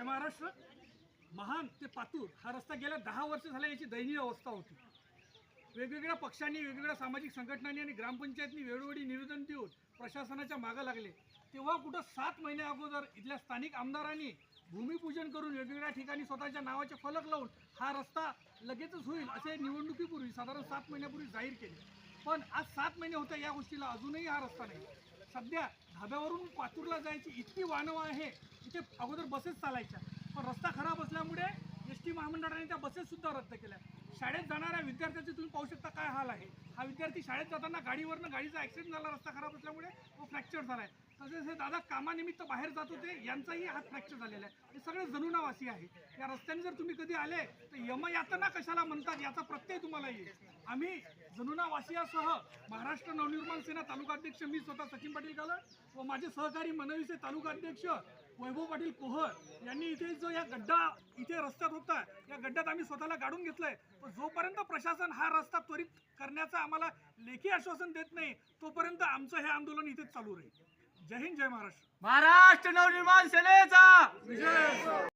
जय महाराष्ट्र. महान ते पातूर. हा रस्ता गेल्या दहा वर्ष झाल्या याची दयनीय अवस्था होती. वेगवेगळ्या पक्षांनी वेगवेगळ्या सामाजिक संघटनांनी आणि ग्रामपंचायतनी वेळोवेळी निवेदन देऊन प्रशासनाच्या मागं लागले. तेव्हा कुठं सात महिन्या अगोदर इथल्या स्थानिक आमदारांनी भूमिपूजन करून वेगवेगळ्या ठिकाणी स्वतःच्या नावाचे फलक लावून हा रस्ता लगेचच होईल असे निवडणुकीपूर्वी साधारण सात महिन्यापूर्वी जाहीर केले. पण आज सात महिने होत्या या गोष्टीला अजूनही हा रस्ता नाही. सध्या धाब्यावरून पातूरला जायची इतकी वाहनं आहे इथे अगोदर बसेस चालायच्या. पण रस्ता खराब असल्यामुळे एस टी महामंडळाने त्या बसेस सुद्धा रद्द केल्या. शाळेत जाणाऱ्या विद्यार्थ्याचे तुम्ही पाहू शकता काय हाल आहे. हा विद्यार्थी शाळेत जाताना गाडीवरनं गाडीचा ॲक्सिडेंट झाला रस्ता खराब असल्यामुळे तो फ्रॅक्चर झाला आहे तसेच हे दादा कामानिमित्त बाहेर जात होते यांचाही हात फ्रॅक्चर झालेला आहे. हे सगळे जनुनावासी आहे. या रस्त्याने जर तुम्ही कधी आले तर यमयातना कशाला म्हणतात याचा प्रत्यय तुम्हाला येईल. आम्ही जनुनावासियासह महाराष्ट्र नवनिर्माण सेना तालुकाध्यक्ष मी स्वतः सचिन पाटील कालड व माझे सहकारी मनविसे तालुकाध्यक्ष वैभव पाटील कोहर यांनी इथे जो या गड्डा इथे रस्त्यात होता या गड्ड्यात आम्ही स्वतःला गाडून घेतलंय. पण जोपर्यंत प्रशासन हा रस्ता त्वरित करण्याचं आम्हाला लेखी आश्वासन देत नाही तोपर्यंत आमचं हे आंदोलन इथेच चालू राहील. जय हिंद जय महाराष्ट्र. महाराष्ट्र नवनिर्माण सेनेचा! विजय.